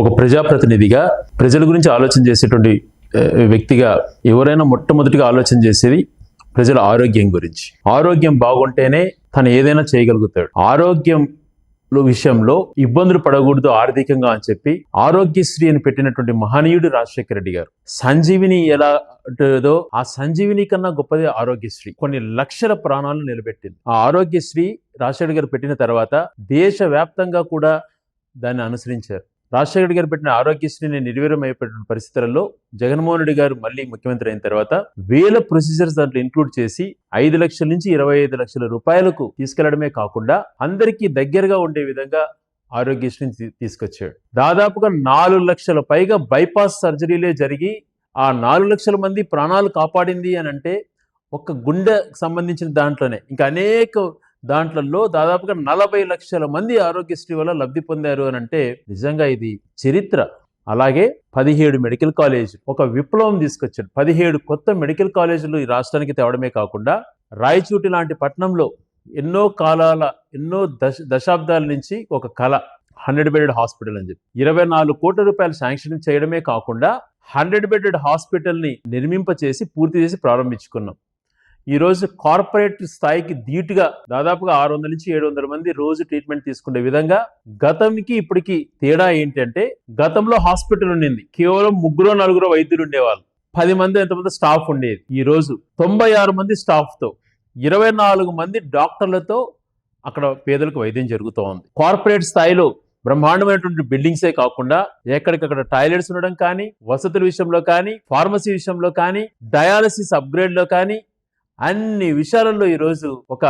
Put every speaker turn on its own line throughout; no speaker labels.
ఒక ప్రజాప్రతినిధిగా ప్రజల గురించి ఆలోచన చేసేటువంటి వ్యక్తిగా ఎవరైనా మొట్టమొదటిగా ఆలోచన చేసేది ప్రజల ఆరోగ్యం గురించి. ఆరోగ్యం బాగుంటేనే తను ఏదైనా చేయగలుగుతాడు. ఆరోగ్యం విషయంలో ఇబ్బందులు పడకూడదు ఆర్థికంగా అని చెప్పి ఆరోగ్యశ్రీ అని పెట్టినటువంటి మహనీయుడు రాజశేఖర రెడ్డి గారు. సంజీవిని ఎలా ఉంటుందో ఆ సంజీవిని కన్నా గొప్పది ఆరోగ్యశ్రీ. కొన్ని లక్షల ప్రాణాలను నిలబెట్టింది. ఆ ఆరోగ్యశ్రీ రాజశేఖర గారు పెట్టిన తర్వాత దేశవ్యాప్తంగా కూడా దాన్ని అనుసరించారు. రాజశేఖర్ గారు పెట్టిన ఆరోగ్యశ్రీని నిర్వీర్యం అయిపోయిన పరిస్థితులలో జగన్మోహన్ రెడ్డి గారు మళ్ళీ ముఖ్యమంత్రి అయిన తర్వాత వేల ప్రొసీజర్స్ దాంట్లో ఇంక్లూడ్ చేసి ఐదు లక్షల నుంచి ఇరవై ఐదు లక్షల రూపాయలకు తీసుకెళ్ళడమే కాకుండా అందరికీ దగ్గరగా ఉండే విధంగా ఆరోగ్యశ్రీని తీ- తీసుకొచ్చాడు. దాదాపుగా నాలుగు లక్షల పైగా బైపాస్ సర్జరీలే జరిగి ఆ నాలుగు లక్షల మంది ప్రాణాలు కాపాడింది అని అంటే ఒక గుండె సంబంధించిన దాంట్లోనే. ఇంకా అనేక దాంట్లలో దాదాపుగా నలభై లక్షల మంది ఆరోగ్యశ్రీ వల్ల లబ్ధి పొందారు అని అంటే నిజంగా ఇది చరిత్ర. అలాగే పదిహేడు మెడికల్ కాలేజ్ ఒక విప్లవం తీసుకొచ్చాడు పదిహేడు కొత్త మెడికల్ కాలేజీలు ఈ రాష్ట్రానికి తేవడమే కాకుండా రాయచూటి లాంటి పట్టణంలో ఎన్నో కాలాల ఎన్నో దశ దశాబ్దాల నుంచి ఒక కళ హండ్రెడ్ బెడెడ్ హాస్పిటల్ అని చెప్పి. ఇరవై నాలుగు కోట్ల రూపాయలు శాంక్షన్ చేయడమే కాకుండా హండ్రెడ్ బెడెడ్ హాస్పిటల్ని నిర్మింపచేసి పూర్తి చేసి ప్రారంభించుకున్నాం. ఈ రోజు కార్పొరేట్ స్థాయికి ధీటుగా దాదాపుగా ఆరు వందల నుంచి ఏడు వందల మంది రోజు ట్రీట్మెంట్ తీసుకునే విధంగా గతంకి ఇప్పటికి తేడా ఏంటంటే గతంలో హాస్పిటల్ ఉండింది. కేవలం ముగ్గురు నలుగురు వైద్యులు ఉండేవాళ్ళు. పది మంది ఎంతమంది స్టాఫ్ ఉండేది. ఈ రోజు తొంభై ఆరు మంది స్టాఫ్తో ఇరవై నాలుగు మంది డాక్టర్లతో అక్కడ పేదలకు వైద్యం జరుగుతూ ఉంది కార్పొరేట్ స్థాయిలో బ్రహ్మాండమైనటువంటి బిల్డింగ్సే కాకుండా ఎక్కడికక్కడ టాయిలెట్స్ ఉండడం కానీ వసతుల విషయంలో కానీ ఫార్మసీ విషయంలో కానీ డయాలసిస్ అప్గ్రేడ్లో కానీ అన్ని విషయాలలో ఈరోజు ఒక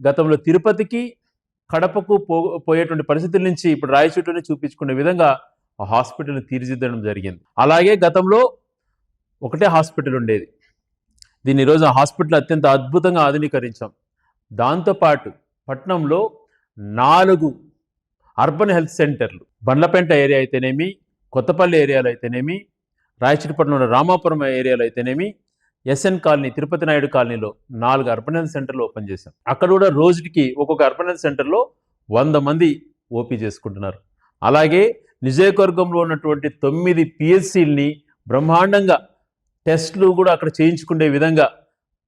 గతంలో తిరుపతికి కడపకు పో పోయేటువంటి పరిస్థితుల నుంచి ఇప్పుడు రాయచూటుని చూపించుకునే విధంగా ఆ హాస్పిటల్ని తీర్చిదిద్దడం జరిగింది. అలాగే గతంలో ఒకటే హాస్పిటల్ ఉండేది. దీన్ని ఈరోజు ఆ హాస్పిటల్ అత్యంత అద్భుతంగా ఆధునీకరించాం. దాంతోపాటు పట్నంలో నాలుగు అర్బన్ హెల్త్ సెంటర్లు బండ్లపేంట ఏరియా అయితేనేమి కొత్తపల్లి ఏరియాలో అయితేనేమి రాయచూటిపట్నంలో రామాపురం ఏరియాలో అయితేనేమి ఎస్ఎన్ కాలనీ తిరుపతి నాయుడు కాలనీలో నాలుగు అర్బన్ హెల్త్ సెంటర్లు ఓపెన్ చేశాం. అక్కడ కూడా రోజుకి ఒక్కొక్క అర్బన్ హెల్త్ సెంటర్లో వంద మంది ఓపీ చేసుకుంటున్నారు. అలాగే నిజయకవర్గంలో ఉన్నటువంటి తొమ్మిది పిఎస్సీల్ని బ్రహ్మాండంగా టెస్ట్లు కూడా అక్కడ చేయించుకునే విధంగా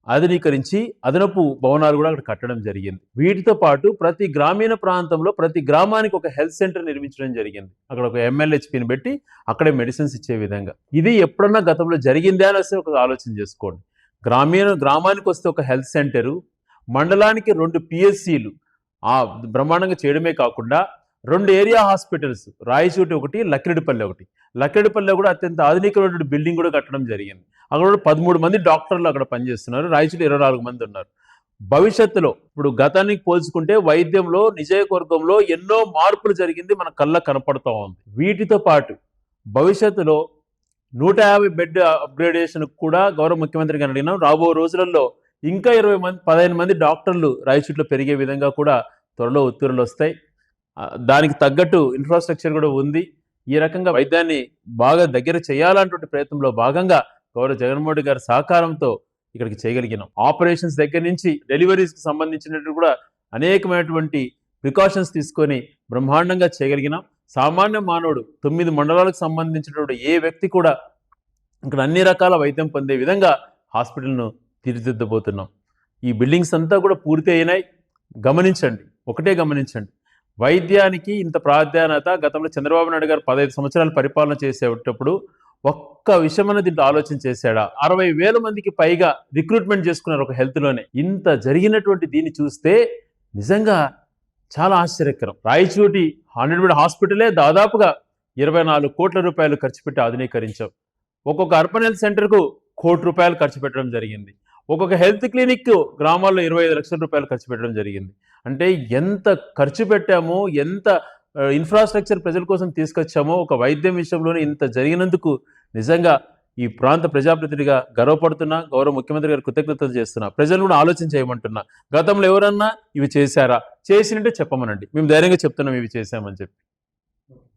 ఆధునీకరించి అదనపు భవనాలు కూడా అక్కడ కట్టడం జరిగింది. వీటితో పాటు ప్రతి గ్రామీణ ప్రాంతంలో ప్రతి గ్రామానికి ఒక హెల్త్ సెంటర్ నిర్మించడం జరిగింది. అక్కడ ఒక ఎమ్మెల్యేహెచ్పిని పెట్టి అక్కడే మెడిసిన్స్ ఇచ్చే విధంగా. ఇది ఎప్పుడన్నా గతంలో జరిగిందే అని ఒక ఆలోచన చేసుకోండి. గ్రామీణ గ్రామానికి వస్తే ఒక హెల్త్ సెంటరు మండలానికి రెండు పిఎస్సీలు ఆ బ్రహ్మాండంగా చేయడమే కాకుండా రెండు ఏరియా హాస్పిటల్స్ రాయచోటి ఒకటి లక్కిరెడ్డిపల్లి ఒకటి. లక్కిరెడ్డిపల్లి కూడా అత్యంత ఆధునికమైనటువంటి బిల్డింగ్ కూడా కట్టడం జరిగింది. అక్కడ కూడా పదమూడు మంది డాక్టర్లు అక్కడ పనిచేస్తున్నారు. రాయచూటి ఇరవై నాలుగు మంది ఉన్నారు. భవిష్యత్తులో ఇప్పుడు గతానికి పోల్చుకుంటే వైద్యంలో నిజయకవర్గంలో ఎన్నో మార్పులు జరిగింది మన కళ్ళ కనపడుతూ ఉంది. వీటితో పాటు భవిష్యత్తులో నూట యాభై బెడ్ అప్గ్రేడేషన్ కూడా గౌరవ ముఖ్యమంత్రి గారిని అడిగినాం. రాబో రోజులలో ఇంకా ఇరవై మంది పదిహేను మంది డాక్టర్లు రాయచూట్లో పెరిగే విధంగా కూడా త్వరలో ఉత్తర్వులు వస్తాయి. దానికి తగ్గట్టు ఇన్ఫ్రాస్ట్రక్చర్ కూడా ఉంది. ఈ రకంగా వైద్యాన్ని బాగా దగ్గర చేయాలన్నటువంటి ప్రయత్నంలో భాగంగా గౌరవ జగన్మోహన్ రెడ్డి గారి సహకారంతో ఇక్కడికి చేయగలిగినాం. ఆపరేషన్స్ దగ్గర నుంచి డెలివరీస్కి సంబంధించినట్టు కూడా అనేకమైనటువంటి ప్రికాషన్స్ తీసుకొని బ్రహ్మాండంగా చేయగలిగినాం. సామాన్య మానవుడు తొమ్మిది మండలాలకు సంబంధించినటువంటి ఏ వ్యక్తి కూడా ఇక్కడ అన్ని రకాల వైద్యం పొందే విధంగా హాస్పిటల్ను తీర్చిదిద్దబోతున్నాం. ఈ బిల్డింగ్స్ అంతా కూడా పూర్తి అయినాయి. గమనించండి. ఒకటే గమనించండి. వైద్యానికి ఇంత ప్రాధాన్యత గతంలో చంద్రబాబు నాయుడు గారు పదహైదు సంవత్సరాలు పరిపాలన చేసేటప్పుడు ఒక్క విషయం అనేది దీంట్లో ఆలోచన చేశాడా? అరవై వేల మందికి పైగా రిక్రూట్మెంట్ చేసుకున్నారు ఒక హెల్త్లోనే. ఇంత జరిగినటువంటి దీన్ని చూస్తే నిజంగా చాలా ఆశ్చర్యకరం. రాయచోటి హండ్రెడ్ బెడ్ హాస్పిటలే దాదాపుగా ఇరవై నాలుగు కోట్ల రూపాయలు ఖర్చు పెట్టి ఆధునీకరించాం. ఒక్కొక్క అర్బన్ హెల్త్ సెంటర్కు కోటి రూపాయలు ఖర్చు పెట్టడం జరిగింది. ఒక్కొక్క హెల్త్ క్లినిక్ గ్రామాల్లో ఇరవై ఐదు లక్షల రూపాయలు ఖర్చు పెట్టడం జరిగింది. అంటే ఎంత ఖర్చు పెట్టామో ఎంత ఇన్ఫ్రాస్ట్రక్చర్ ప్రజల కోసం తీసుకొచ్చామో ఒక వైద్యం విషయంలోనే ఇంత జరిగినందుకు నిజంగా ఈ ప్రాంత ప్రజాప్రతినిధిగా గర్వపడుతున్నా గౌరవ ముఖ్యమంత్రి గారు కృతజ్ఞతలు చేస్తున్నా. ప్రజలు కూడా ఆలోచన చేయమంటున్నా. గతంలో ఎవరన్నా ఇవి చేశారా? చేసినట్టే చెప్పమనండి. మేము ధైర్యంగా చెప్తున్నాం ఇవి చేశామని చెప్పి.